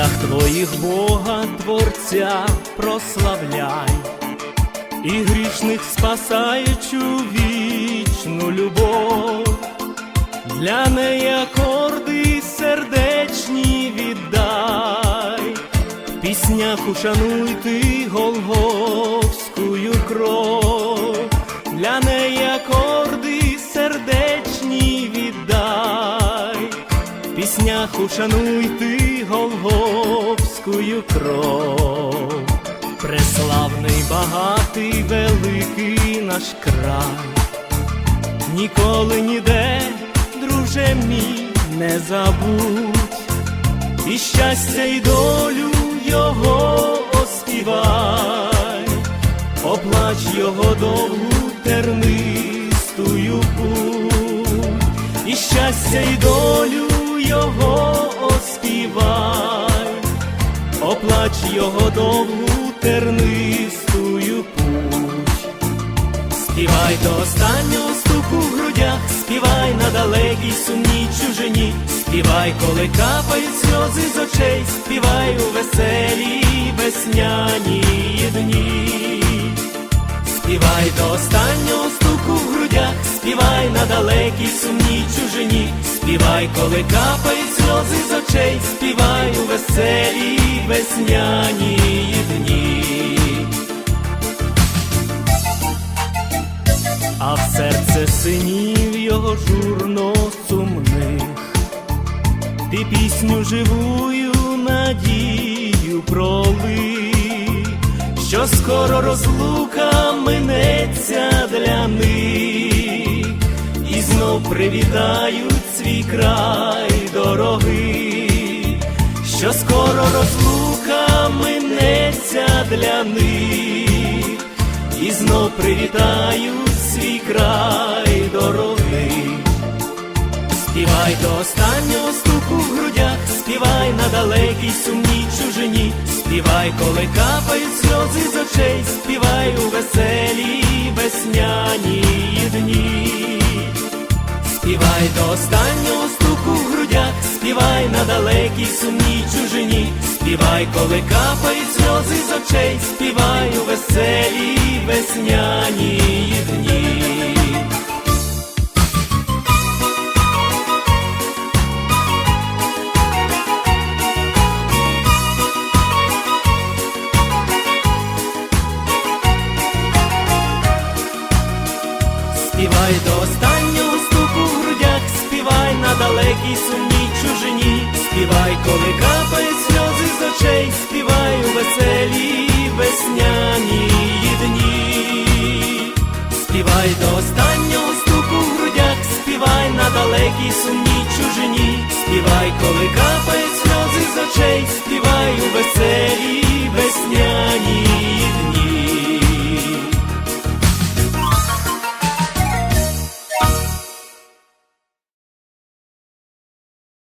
піснях твоїх Бога Творця прославляй, і грішних спасаючу вічну любов, для неї акорди сердечні віддай, піснях ушануй ти голгофськую піснях ушануй ти голгофськую кров. Преславний, багатий, великий наш край, ніколи ніде, друже мій, не забудь, і щастя, і долю його оспівай, оплач його довгу тернистую путь, і щастя, і долю його оспівай, оплач його довгу тернистую путь. Співай до останнього стуку в грудях, співай на далекій сумній чужині, співай, коли капають сльози з очей, співай у веселі весняні дні. Співай до останнього стуку в грудях, співай на далекій сумній чужині, співай, коли капають сльози з очей, співай у веселі весняні дні. а в серце синів його журно сумних, ти пісню живую надію проли, що скоро розлука минеться для них, і знов привітають свій край дорогий, що скоро розлука минеться для них і знов привітаю свій край дорогий. Співай до останнього стуку в грудях, співай на далекій сумній чужині, співай, коли капають сльози Співай до останнього стуку в грудях, співай на далекій сумній чужині, співай, коли капають сльози з очей, співай у веселі весняні дні. Співай до останнього далекій сумній чужині, співай, коли капають сльози з очей, співай у веселі весняні дні. Співай до останнього стуку в грудях, співай на далекій сумній чужині, співай, коли капають сльози.